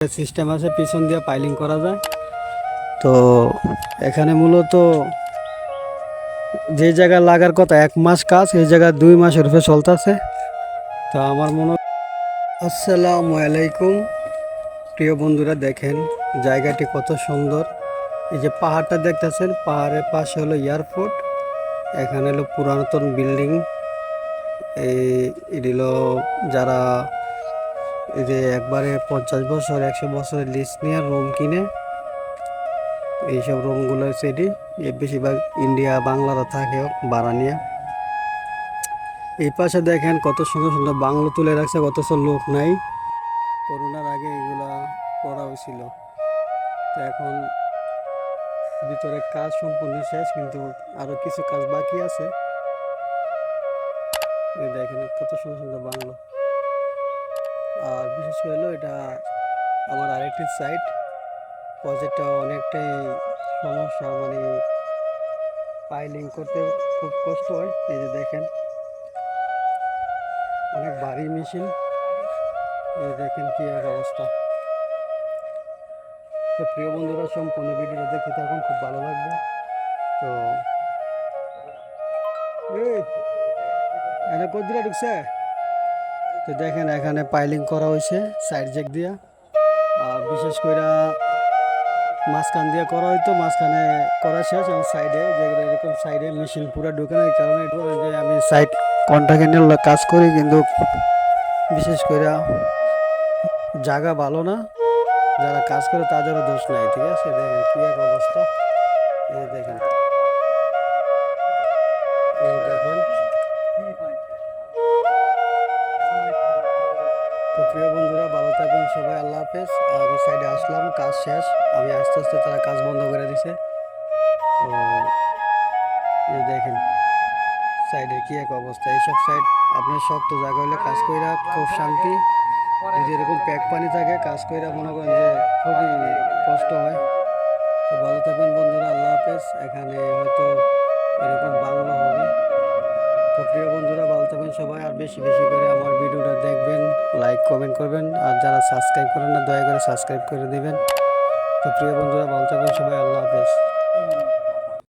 System আছে, পিছন দিয়ে পাইলিং করা যায়। তো এখানে মূলত যে জায়গায় লাগার কথা, এক মাস কাজ, এই জায়গায় দুই মাসের উপরে চলতেছে। তো আমার মনে আসসালামু আলাইকুম। প্রিয় বন্ধুরা, দেখেন জায়গাটি কত সুন্দর। এই যে পাহাড়টা দেখতেছেন, পাহাড়ের পাশে হলো এয়ারপোর্ট। এখানে হলো পুরাতন বিল্ডিং। এই এটি হলো যারা যে একবারে পঞ্চাশ বছর, একশো বছরের লিস্ট নিয়ে রুম কিনে এইসব রুমগুলো সেটি বেশিরভাগ ইন্ডিয়া বাংলারা থাকে ভাড়া নিয়ে। এই পাশে দেখেন কত সুন্দর সুন্দর বাংলো তুলে রাখছে, অথচ লোক নাই। করোনার আগে এগুলা করা হয়েছিল। তো এখন ভিতরে কাজ সম্পূর্ণ শেষ, কিন্তু আরও কিছু কাজ বাকি আছে। দেখেন কত সুন্দর সুন্দর বাংলো। আর বিশেষ করে হলো এটা আমার আরেকটি সাইট প্রজেক্টটা অনেকটাই সমস্যা মানে পাইলিং করতে খুব কষ্ট হয় এই যে দেখেন। অনেক ভারী মেশিন এই দেখেন কি এক অবস্থা। তো প্রিয় বন্ধুরা সম্পূর্ণ ভিডিওটা দেখতে থাকুন খুব ভালো লাগবে। তো এই, এনে কদ্দুরা ঢুকছে? তো দেখেন, এখানে পাইলিং করা হয়েছে সাইড জেক দিয়া। আর বিশেষ করে মাঝখান দিয়ে করা হয়তো মাঝখানে করা শেষ এবং সাইডে যেগুলো এরকম সাইডে মেশিন পুরো ঢুকে না এই কারণে যে আমি সাইড কন্ট্রাক্ট কাজ করি, কিন্তু বিশেষ করে জায়গা ভালো না। যারা কাজ করে তাদেরও দোষ নাই, ঠিক আছে? দেখেন কি এক অবস্থা। এই দেখেন। প্রিয় বন্ধুরা, ভালো থাকবেন সবাই, আল্লাহ হাফেজ। আমি সাইডে আসলাম, কাজ শেষ। আমি আস্তে আস্তে তারা কাজ বন্ধ করে দিছে। তো দেখেন, সাইডে কি এক অবস্থা। এইসব সাইড আপনার শক্ত জায়গা হলে কাজ কইরা খুব শান্তি। যদি এরকম প্যাক পানি থাকে, কাজ কইরা মনে করেন যে খুবই কষ্ট হয়। তো ভালো থাকবেন বন্ধুরা, আল্লাহ হাফেজ। এখানে হয়তো এরকম বাংলা হবে। তো প্রিয় বন্ধুরা, ভালো থাকবেন সবাই, আর বেশি বেশি করে ভিডিওটা দেখবেন লাইক কমেন্ট করবেন, আর যারা সাবস্ক্রাইব করেন না, দয়া করে সাবস্ক্রাইব করে দেবেন। তো প্রিয় বন্ধুরা, ভালো থাকবেন সবাই আল্লাহ হাফেজ।